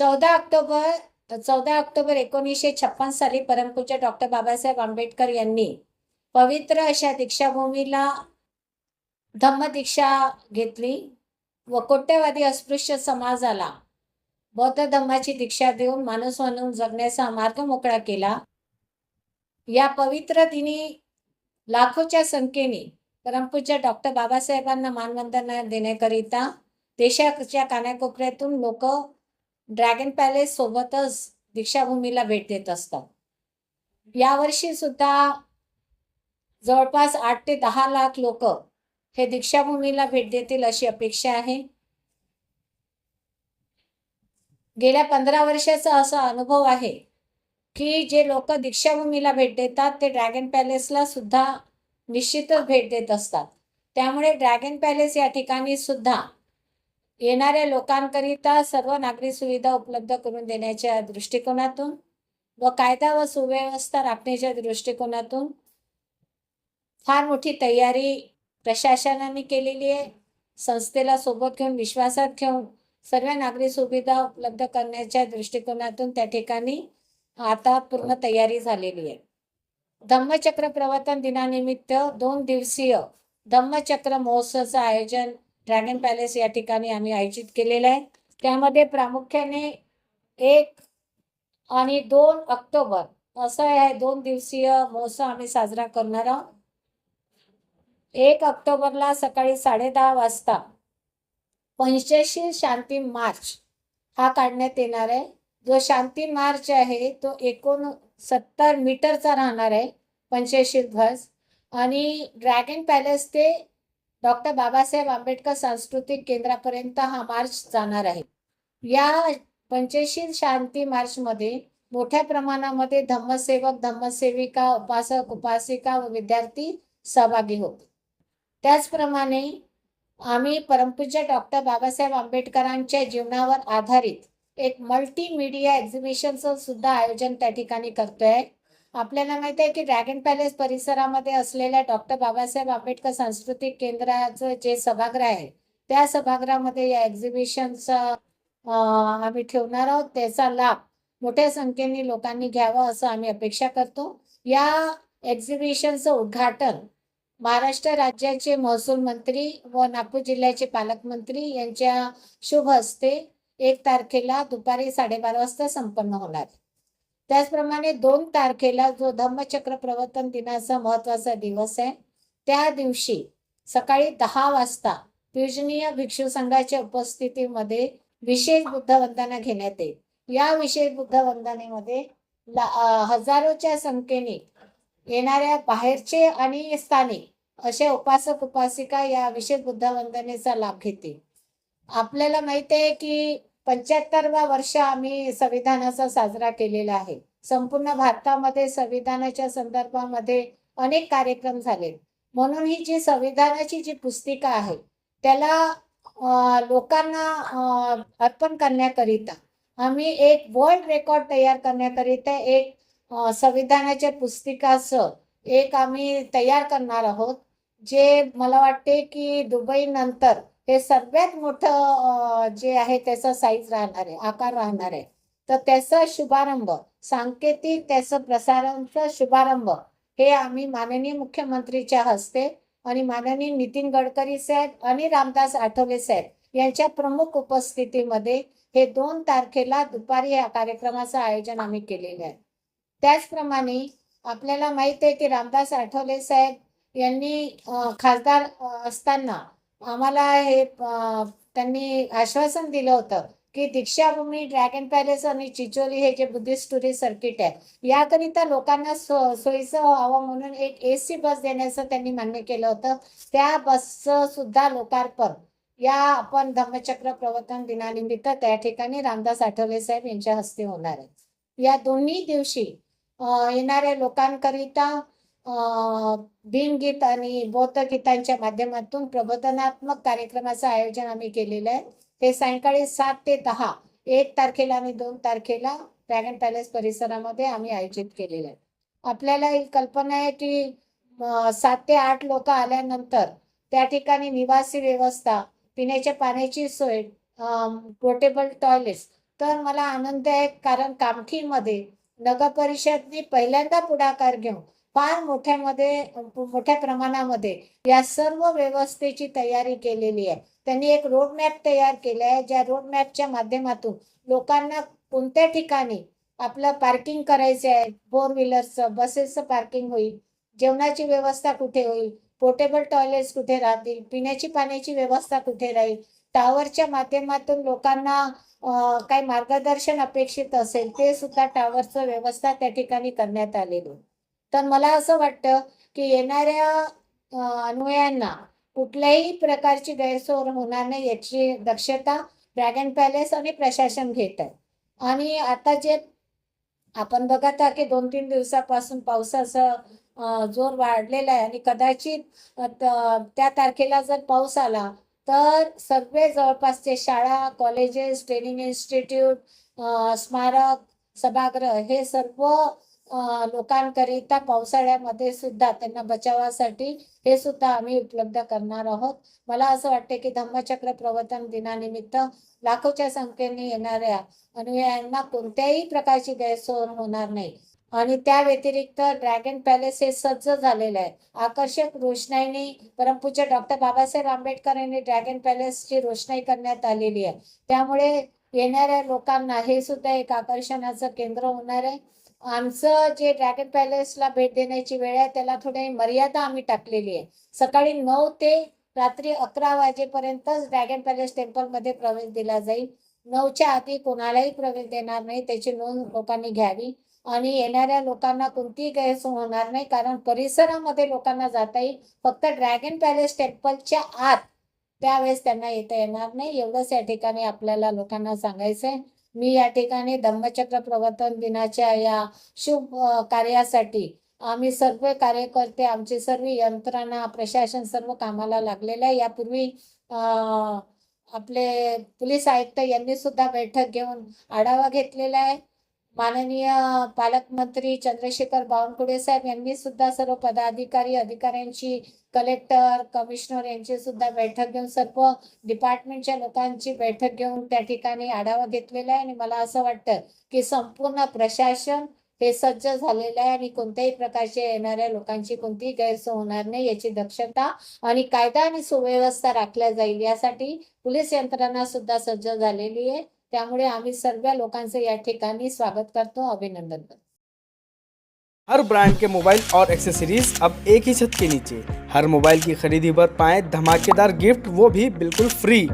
चौदा ऑक्टोबर चौदा ऑक्टोबर एकोणीसशे छप्पन साली परमपूज्य डॉक्टर बाबासाहेब आंबेडकर यांनी पवित्र अशा दीक्षाभूमीला धम्मदीक्षा घेतली व कोट्यवादी अस्पृश्य समाजाला बौद्ध धम्माची दीक्षा देऊन माणूस म्हणून जगण्याचा मार्ग मोकळा केला. या पवित्र दिनी लाखोच्या संख्येने परमपूज्य डॉक्टर बाबासाहेबांना मानवंदना देण्याकरिता देशाच्या कानाकोपऱ्यातून लोक ड्रॅगन पॅलेस सोबतच दीक्षाभूमीला भेट देत असतात. यावर्षी सुद्धा जवळपास आठ ते दहा लाख लोक हे दीक्षाभूमीला भेट देतील अशी अपेक्षा आहे. गेल्या पंधरा वर्षाचा असा अनुभव आहे की जे लोक दीक्षाभूमीला भेट देतात ते ड्रॅगन पॅलेसला सुद्धा निश्चितच भेट देत असतात. त्यामुळे ड्रॅगन पॅलेस या ठिकाणी सुद्धा येणाऱ्या लोकांकरिता सर्व नागरी सुविधा उपलब्ध करून देण्याच्या दृष्टिकोनातून व कायदा व सुव्यवस्था राखण्याच्या दृष्टिकोनातून फार मोठी तयारी प्रशासनाने केलेली आहे. संस्थेला सोबत घेऊन विश्वासात घेऊन सर्व नागरी सुविधा उपलब्ध करण्याच्या दृष्टिकोनातून त्या ठिकाणी आता पूर्ण तयारी झालेली आहे. धम्मचक्र प्रवर्तन दिनानिमित्त दोन दिवसीय धम्मचक्र महोत्सवाचं आयोजन ड्रॅगन पॅलेस या ठिकाणी आम्ही आयोजित केलेलं आहे. त्यामध्ये प्रामुख्याने एक आणि दोन ऑक्टोबर असं आहे दोन दिवसीय महोत्सव आम्ही साजरा करणार आहोत. एक ऑक्टोबरला सकाळी साडेदहा वाजता पंच्याऐंशी शांती मार्च हा काढण्यात येणार आहे. जो शांती मार्च आहे तो एकोण सत्तर मीटरचा राहणार आहे पंच्याऐंशी ध्वज आणि ड्रॅगन पॅलेस ते डॉक्टर बाबासाहेब आंबेडकर सांस्कृतिक केंद्रापर्यंत हा मार्च जाणार आहे. या पंचशील शांती मार्चमध्ये मोठ्या प्रमाणामध्ये धम्मसेवक धम्मसेविका उपासक उपासिका व विद्यार्थी सहभागी होते. त्याचप्रमाणे आम्ही परमपूज्य डॉक्टर बाबासाहेब आंबेडकरांच्या जीवनावर आधारित एक मल्टीमीडिया एक्झिबिशनचं सुद्धा आयोजन त्या ठिकाणी करतोय. आपल्याला माहिती आहे की ड्रॅगन पॅलेस परिसरामध्ये असलेल्या डॉक्टर बाबासाहेब आंबेडकर सांस्कृतिक केंद्राचं जे सभागृह आहे त्या सभागृहामध्ये या एक्झिबिशनचा आम्ही ठेवणार आहोत. त्याचा लाभ मोठ्या संख्येने लोकांनी घ्यावा असं आम्ही अपेक्षा करतो. या एक्झिबिशनचं उद्घाटन महाराष्ट्र राज्याचे महसूल मंत्री व नागपूर जिल्ह्याचे पालकमंत्री यांच्या शुभ हस्ते एक तारखेला दुपारी साडेबारा वाजता संपन्न होणार. त्याचप्रमाणे दोन तारखेला जो धम्मचक्र प्रवर्तन दिनाचा महत्त्वाचा दिवस आहे त्या दिवशी सकाळी दहा वाजता पूजनीय भिक्षू संघाच्या उपस्थितीमध्ये विशेष बुद्ध वंदना घेण्यात येईल. या विशेष बुद्ध वंदनेमध्ये हजारोच्या संख्येने येणाऱ्या बाहेरचे आणि स्थानिक असे उपासक उपासिका या विशेष बुद्ध वंदनेचा लाभ घेतील. आपल्याला माहिती आहे की पंच्याहत्तरवा वर्ष आम्ही संविधानाचा साजरा केलेला आहे. संपूर्ण भारतामध्ये संविधानाच्या संदर्भामध्ये अनेक कार्यक्रम झाले. म्हणून ही जी संविधानाची जी पुस्तिका आहे त्याला लोकांना अर्पण करण्याकरिता आम्ही एक वर्ल्ड रेकॉर्ड तयार करण्याकरिता एक संविधानाच्या पुस्तिकाचं एक आम्ही तयार करणार आहोत जे मला वाटते की दुबई नंतर हे सर्वात मोठं जे आहे त्याचा साईज राहणार आहे आकार राहणार आहे. तर त्याचा शुभारंभ सांकेतिक त्याचं प्रसारांचा शुभारंभ हे आम्ही माननीय मुख्यमंत्रीच्या हस्ते आणि माननीय नितीन गडकरी साहेब आणि रामदास आठवले साहेब यांच्या प्रमुख उपस्थितीमध्ये हे दोन तारखेला दुपारी या कार्यक्रमाचं आयोजन आम्ही केलेलं आहे. त्याचप्रमाणे आपल्याला माहीत आहे की रामदास आठवले साहेब यांनी खासदार असताना आम्हाला हे त्यांनी आश्वासन दिलं होतं की दीक्षाभूमी ड्रॅगन पॅलेस आणि चिचोली हे जे बुद्धिस्ट टुरिस्ट सर्किट आहे याकरिता लोकांना सो सोयीचं व्हावं म्हणून एक ए सी बस देण्याचं त्यांनी मान्य केलं होतं. त्या बसचं सुद्धा लोकार्पण. या आपण धम्मचक्र प्रवर्तन दिनानिमित्त त्या ठिकाणी रामदास आठवले साहेब यांच्या हस्ते होणार आहे. या दोन्ही दिवशी येणाऱ्या लोकांकरिता भीमगीत आणि बौद्ध गीतांच्या माध्यमातून प्रबोधनात्मक कार्यक्रमाचं आयोजन आम्ही केलेलं आहे. ते सायंकाळी सात ते दहा एक तारखेला आणि दोन तारखेला ड्रॅगन पॅलेस परिसरामध्ये आम्ही आयोजित केलेलं आहे. आपल्याला ही कल्पना आहे की सात ते आठ लोक आल्यानंतर त्या ठिकाणी निवासी व्यवस्था पिण्याच्या पाण्याची सोय पोर्टेबल टॉयलेट्स तर मला आनंद आहे कारण कामठीमध्ये नगर परिषदने पहिल्यांदा पुढाकार घेऊन फार मोठ्यामध्ये मोठ्या प्रमाणामध्ये या सर्व व्यवस्थेची तयारी केलेली आहे त्यांनी एक रोड मॅप तयार केला आहे ज्या रोड मॅपच्या माध्यमातून लोकांना कोणत्या ठिकाणी आपलं पार्किंग करायचं आहे फोर व्हीलरचं बसेसचं पार्किंग होईल जेवणाची व्यवस्था कुठे होईल पोर्टेबल टॉयलेट्स कुठे राहतील पिण्याची पाण्याची व्यवस्था कुठे राहील टावरच्या माध्यमातून लोकांना काही मार्गदर्शन अपेक्षित असेल ते सुद्धा टावरचं व्यवस्था त्या ठिकाणी करण्यात आलेली आहे. तर मला असं वाटतं की येणाऱ्या अनुयांना कुठल्याही प्रकारची गैरसोय होणार नाही याची दक्षता ड्रॅगन पॅलेस आणि प्रशासन घेत आहे. आणि आता जे आपण बघत आहात की दोन तीन दिवसापासून पावसाचं जोर वाढलेला आहे आणि कदाचित त्या तारखेला जर पाऊस आला तर सगळे जवळपासचे शाळा कॉलेजेस ट्रेनिंग इन्स्टिट्यूट स्मारक सभागृह हे सर्व लोकांकरिता पावसाळ्यामध्ये सुद्धा त्यांना बचावासाठी हे सुद्धा आम्ही उपलब्ध करणार आहोत. मला असं वाटते की धम्मचक्र प्रवर्तन दिनानिमित्त लाखोच्या संख्येने येणाऱ्या अनुयायांना कोणत्याही प्रकारची गैरसोय होणार नाही. आणि त्या व्यतिरिक्त ड्रॅगन पॅलेस हे सज्ज झालेलं आहे. आकर्षक रोषणाईने परमपूज्य डॉक्टर बाबासाहेब आंबेडकर यांनी ड्रॅगन पॅलेसची रोषणाई करण्यात आलेली आहे. त्यामुळे येणाऱ्या लोकांना हे सुद्धा एक आकर्षणाचं केंद्र होणार आहे. आमचं जे ड्रॅगन पॅलेसला भेट देण्याची वेळ आहे त्याला थोडी मर्यादा आम्ही टाकलेली आहे. सकाळी नऊ ते रात्री अकरा वाजेपर्यंतच ड्रॅगन पॅलेस टेम्पलमध्ये प्रवेश दिला जाईल. नऊच्या आधी कोणालाही प्रवेश देणार नाही त्याची नोंद लोकांनी घ्यावी. आणि येणाऱ्या लोकांना कोणतीही गैरसोय होणार नाही कारण परिसरामध्ये लोकांना जाता येईल. फक्त ड्रॅगन पॅलेस टेम्पलच्या आत त्यावेळेस त्यांना येता येणार नाही. एवढंच या ठिकाणी आपल्याला लोकांना सांगायचं आहे मी या ठिकाणी धम्मचक्र प्रवर्तन दिनाच्या या शुभ कार्यासाठी आम्ही सर्व कार्यकर्ते आमची सर्व यंत्रणा प्रशासन सर्व कामाला लागलेलं आहे. यापूर्वी आपले पोलीस आयुक्त यांनी सुद्धा बैठक घेऊन आढावा घेतलेला आहे. माननीय पालकमंत्री चंद्रशेखर बावनकुळे साहेब यांनी सुद्धा सर्व पदाधिकारी अधिकाऱ्यांची कलेक्टर कमिशनर यांची सुद्धा बैठक घेऊन सर्व डिपार्टमेंटच्या लोकांची बैठक घेऊन त्या ठिकाणी आढावा घेतलेला आहे. आणि मला असं वाटतं की संपूर्ण प्रशासन हे सज्ज झालेलं आहे आणि कोणत्याही प्रकारचे येणाऱ्या लोकांची कोणतीही गैरसोय होणार नाही याची दक्षता आणि कायदा आणि सुव्यवस्था राखल्या जाईल यासाठी पोलीस यंत्रणा सुद्धा सज्ज झालेली आहे. त्यामुळे आम्ही सर्व लोकांचं या ठिकाणी स्वागत करतो, अभिनंदन करतो. हर ब्रांड के मोबाइल और एक्सेसरीज अब एक ही छत के नीचे। हर मोबाइल की खरीदी पर पाए धमाकेदार गिफ्ट, वो भी बिल्कुल फ्री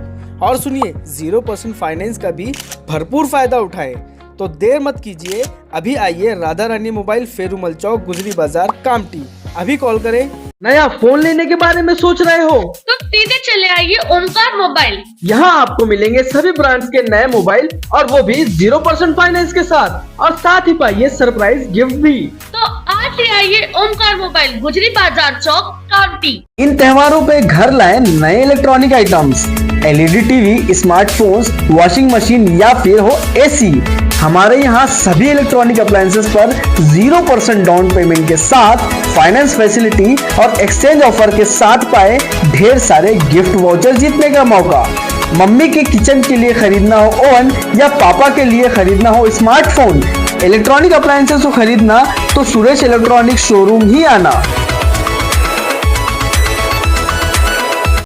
और सुनिए ज़ीरो परसेंट फाइनेंस का भी भरपूर फ़ायदा उठाए। तो देर मत कीजिए, अभी आइए राधा रानी मोबाइल, फेरुमल चौक, गुजरी बाज़ार, कामटी। अभी कॉल करें नया फ़ोन लेने के बारे में सोच रहे हो? तो सीधे चले आइए ओमकार मोबाइल। यहाँ आपको मिलेंगे सभी ब्रांड्स के नए मोबाइल और वो भी ज़ीरो परसेंट फाइनेंस के साथ। और साथ ही पाइए सरप्राइज़ गिफ्ट भी। तो आज ले आइए ओमकार मोबाइल गुजरी बाज़ार चौक कांटी इन त्योहारों पे घर लाए नए electronic items. LED TV, smartphones washing machine या फिर हो एसी हमारे यहाँ सभी इलेक्ट्रॉनिक अप्लायंसेस पर ज़ीरो परसेंट डाउन पेमेंट के साथ फाइनेंस फैसिलिटी और एक्सचेंज ऑफ़र के साथ पाए ढेर सारे गिफ्ट वाउचर जीतने का मौका। मम्मी के किचन के लिए खरीदना हो ओवन या पापा के लिए खरीदना हो स्मार्टफ़ोन इलेक्ट्रॉनिक अप्लायंसेस को खरीदना तो सुरेश इलेक्ट्रॉनिक शोरूम ही आना।